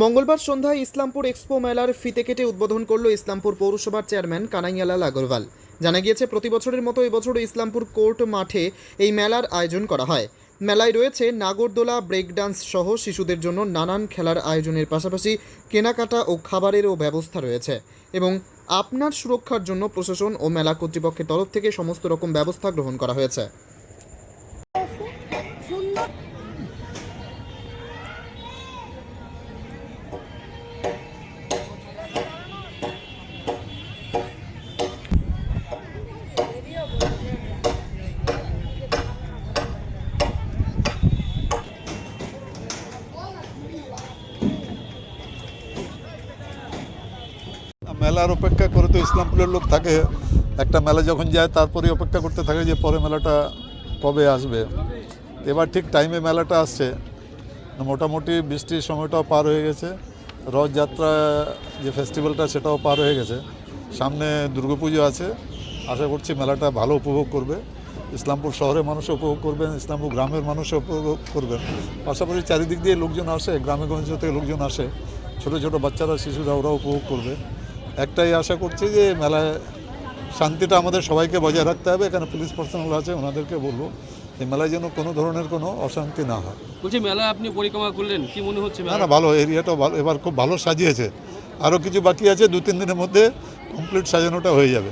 মঙ্গলবার সন্ধ্যায় ইসলামপুর এক্সপো মেলার ফিতে কেটে উদ্বোধন করল ইসলামপুর পৌরসভার চেয়ারম্যান কানাইয়ালাল আগরওয়াল। জানা গিয়েছে, প্রতি বছরের মতো এবছরও ইসলামপুর কোর্ট মাঠে এই মেলার আয়োজন করা হয়। মেলায় রয়েছে নাগরদোলা ব্রেক ডান্স সহ শিশুদের জন্য নানান খেলার আয়োজনের পাশাপাশি কেনাকাটা ও খাবারেরও ব্যবস্থা রয়েছে এবং আপনার সুরক্ষার জন্য প্রশাসন ও মেলা কর্তৃপক্ষের তরফ থেকে সমস্ত রকম ব্যবস্থা গ্রহণ করা হয়েছে। মেলার অপেক্ষা করে তো ইসলামপুরের লোক থাকে। একটা মেলা যখন যায় তারপরে অপেক্ষা করতে থাকে যে পরে মেলাটা কবে আসবে। এবার ঠিক টাইমে মেলাটা আসছে। মোটামুটি বৃষ্টির সময়টাও পার হয়ে গেছে। রথযাত্রা যে ফেস্টিভ্যালটা সেটাও পার হয়ে গেছে। সামনে দুর্গাপুজো আছে। আশা করছি মেলাটা ভালো উপভোগ করবে। ইসলামপুর শহরের মানুষ উপভোগ করবেন, ইসলামপুর গ্রামের মানুষ উপভোগ করবেন। পাশাপাশি চারিদিক দিয়ে লোকজন আসে, গ্রামে গঞ্জ থেকে লোকজন আসে। ছোট ছোট বাচ্চারা, শিশুরা ওরা উপভোগ করবে। একটাই আশা করছি যে মেলায় শান্তিটা আমাদের সবাইকে বজায় রাখতে হবে। এখানে পুলিশ পার্সোনাল আছে ওনাদেরকে বলব যে মেলায় যেন কোনো ধরনের কোনো অশান্তি না হয়। বলছি মেলা আপনি পরিক্রমা করলেন কি মনে হচ্ছে না মেলা না ভালো এরিয়াটা ভালো এবার খুব ভালো সাজিয়েছে। আরও কিছু বাকি আছে দু তিন দিনের মধ্যে কমপ্লিট সাজানোটা হয়ে যাবে।